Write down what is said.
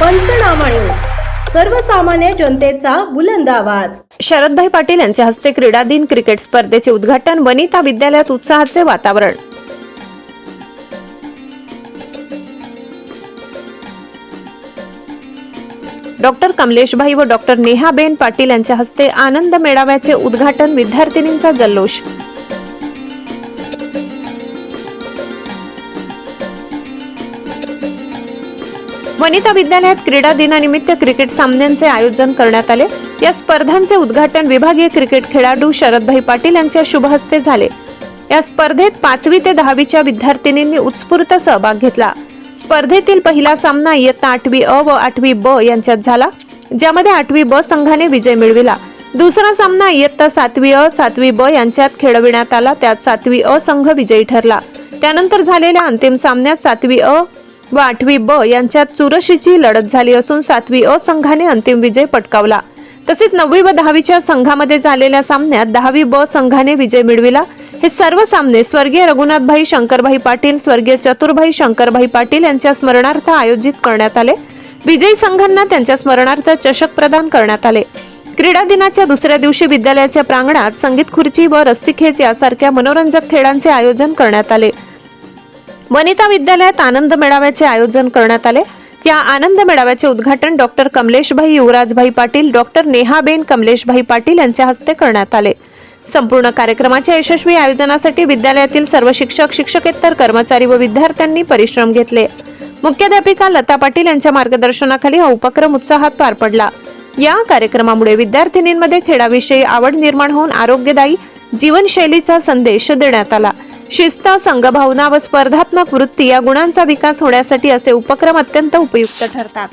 पंचनामा न्यूज सर्वसामान्य जनतेचा बुलंद आवाज. शरदभाई पाटील यांच्या हस्ते क्रीडा दिन क्रिकेट स्पर्धेचे उद्घाटन वनिता विद्यालयात उत्साहाचे वातावरण. डॉक्टर कमलेशभाई व डॉक्टर नेहाबेन पाटील यांच्या हस्ते आनंद मेळाव्याचे उद्घाटन विद्यार्थिनींचा जल्लोष. वनिता विद्यालयात क्रीडा दिनानिमित्त क्रिकेट सामन्यांचे आयोजन करण्यात आले. या स्पर्धांचे उद्घाटन विभागीय क्रिकेट खेळाडू शरदभाई पाटील यांच्या शुभ हस्ते झाले. या स्पर्धेत पाचवी ते दहावीच्या विद्यार्थिनींनी उत्स्फूर्त सहभाग घेतला. स्पर्धेतील पहिला सामना इयत्ता आठवी अ व आठवी ब यांच्यात झाला ज्यामध्ये आठवी ब संघाने विजय मिळविला. दुसरा सामना इयत्ता सातवी अ सातवी ब यांच्यात खेळविण्यात आला त्यात सातवी अ संघ विजयी ठरला. त्यानंतर झालेल्या अंतिम सामन्यात सातवी अ व आठवी ब यांच्यात चुरशीची लढत झाली असून सातवी अ संघाने अंतिम विजय पटकावला. तसेच नववी व दहावीच्या संघामध्ये झालेल्या सामन्यात दहावी ब संघाने विजय मिळविला. हे सर्व सामने स्वर्गीय रघुनाथभाई शंकरभाई पाटील स्वर्गीय चतुरभाई शंकरभाई पाटील यांच्या स्मरणार्थ आयोजित करण्यात आले. विजयी संघांना त्यांच्या स्मरणार्थ चषक प्रदान करण्यात आले. क्रीडा दिनाच्या दुसऱ्या दिवशी विद्यालयाच्या प्रांगणात संगीत खुर्ची व रस्सीखेच यासारख्या मनोरंजक खेळांचे आयोजन करण्यात आले. वनिता विद्यालयात आनंद मेळाव्याचे आयोजन करण्यात आले. या आनंद मेळाव्याचे उद्घाटन डॉक्टर कमलेशभाई युवराजभाई पाटील डॉक्टर नेहाबेन कमलेशभाई पाटील यांच्या हस्ते करण्यात आले. संपूर्ण कार्यक्रमाच्या यशस्वी आयोजनासाठी विद्यालयातील सर्व शिक्षक शिक्षकेतर कर्मचारी व विद्यार्थ्यांनी परिश्रम घेतले. मुख्याध्यापिका लता पाटील यांच्या मार्गदर्शनाखाली हा उपक्रम उत्साहात पार पडला. या कार्यक्रमामुळे विद्यार्थिनींमध्ये खेळाविषयी आवड निर्माण होऊन आरोग्यदायी जीवनशैलीचा संदेश देण्यात आला. शिस्त संघभावना व स्पर्धात्मक वृत्ती या गुणांचा विकास होण्यासाठी असे उपक्रम अत्यंत उपयुक्त ठरतात.